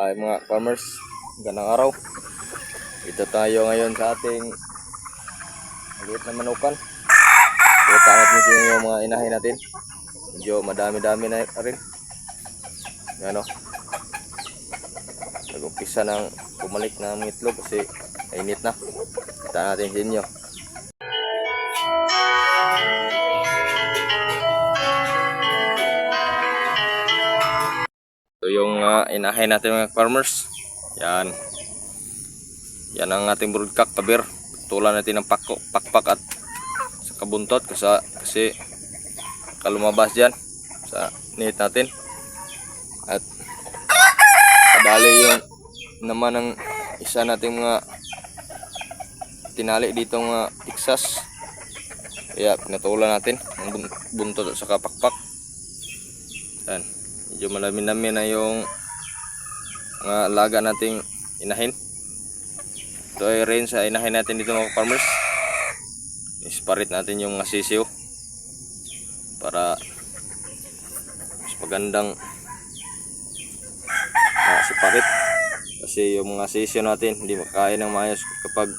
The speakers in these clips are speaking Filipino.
ay mga farmers, ganang araw. Ito tayo ngayon sa ating maliit na manukan. Kita natin sa inyo yung mga inahin natin. Medyo madami-dami na rin. Ano? Nag-umpisa ng bumalik ang itlog kasi mainit na. Kita natin sa inyo. Yung uh, inahin natin mga farmers. Yan. Yan ang ating broodcock kabir. Tulan natin ng pakpak at sa kabuntot kasi, kasi kalumabas dyan sa net natin. At kadali yung naman ng isa nating mga tinali dito mga Texas. Kaya pinatulan natin ang bun- buntot at saka pakpak. Yan. Medyo malami-lami na yung mga alaga nating inahin. Ito ay rain sa inahin natin dito mga farmers. Isparit natin yung mga sisiw para mas magandang uh, siparit. Kasi yung mga sisiw natin hindi makain ng maayos kapag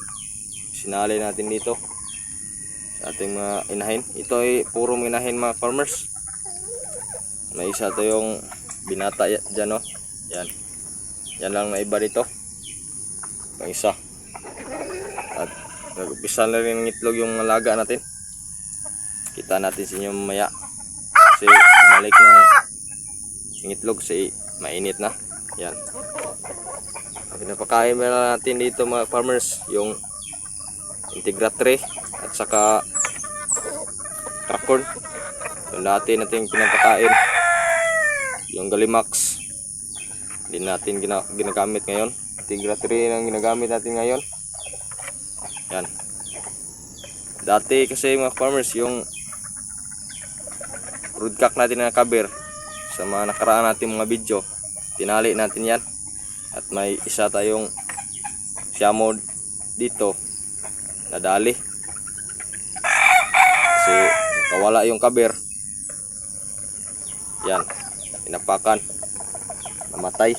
sinali natin dito sa ating mga inahin. Ito ay puro inahin mga farmers. May isa to yung binata dyan oh. Yan. Yan lang na iba dito. Ang isa. At nag-upisa na rin ng itlog yung alaga natin. Kita natin sa inyo mamaya. Kasi bumalik ng itlog kasi mainit na. Yan. Pinapakain na natin dito mga farmers yung Integra 3 at saka Cracorn. Yung dati natin pinapakain yung Galimax. Hindi natin gina, ginagamit ngayon. Tigra 3 ang ginagamit natin ngayon. Yan. Dati kasi mga farmers yung broodcock natin na kabir sa mga nakaraan natin mga video tinali natin yan. At may isa tayong siyamo dito nadali kasi kawala yung kabir yan pinapakan namatay.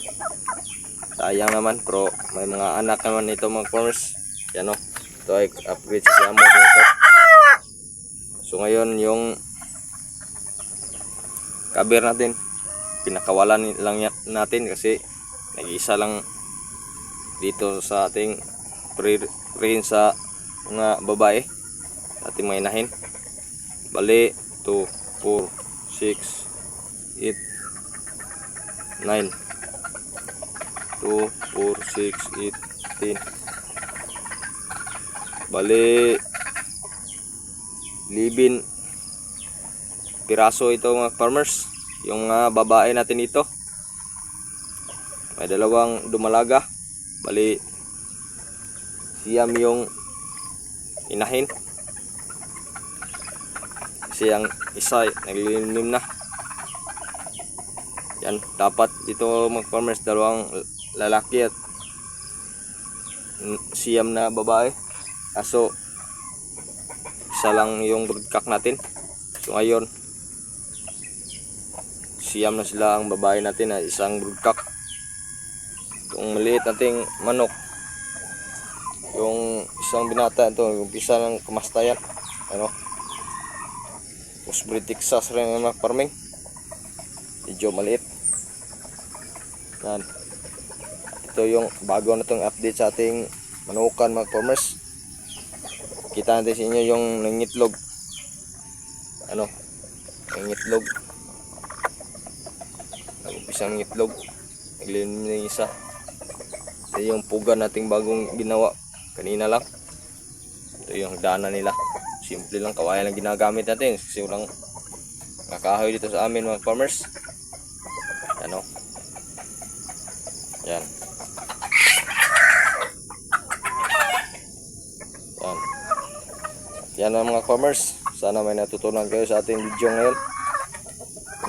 Sayang naman pero may mga anak naman ito mga farmers yan o ito ay upgrade sa dito so ngayon yung kabir natin pinakawalan lang natin kasi nag-isa lang dito sa ating pre pre sa mga babae. Ating mga inahin bali 2 4 6 8 9 2 4 6 8 10 bali libin piraso ito mga farmers. Yung mga babae natin ito. May dalawang dumalaga. Bali siyam yung inahin. Kasi ang isa naglilimlim na yan dapat dito mga farmers dalawang lalaki at siyam na babae. Kaso isa lang yung broodcock natin. So ngayon siyam na sila ang babae natin na isang broodcock itong maliit nating manok yung isang binata ito yung pisa ng kamastayan ano? Osprey Texas rin ang farming. Medyo maliit yan. Ito yung bago na itong update sa ating manukan mga farmers. Kita natin sa inyo yung nangitlog ano? Nangitlog nag-umpisa ng itlog naglilim na isa. Ito yung puga nating bagong ginawa. Kanina lang. Ito yung dana nila. Simple lang. Kawayan lang ginagamit natin. Kasi walang nakahoy dito sa amin mga farmers. Ano yan ang mga farmers sana may natutunan kayo sa ating video ngayon.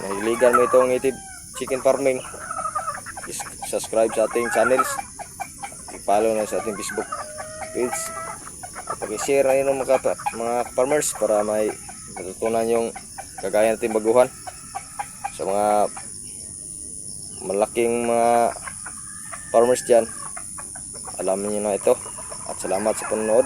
Nahiligan mo itong native chicken farming. Is- subscribe sa ating channels. I-follow na sa ating facebook page. At pag-share na ng mga, mga farmers para may matutunan yung kagaya natin baguhan. Sa mga malaking mga farmers dyan, alamin nyo na ito. At salamat sa panonood.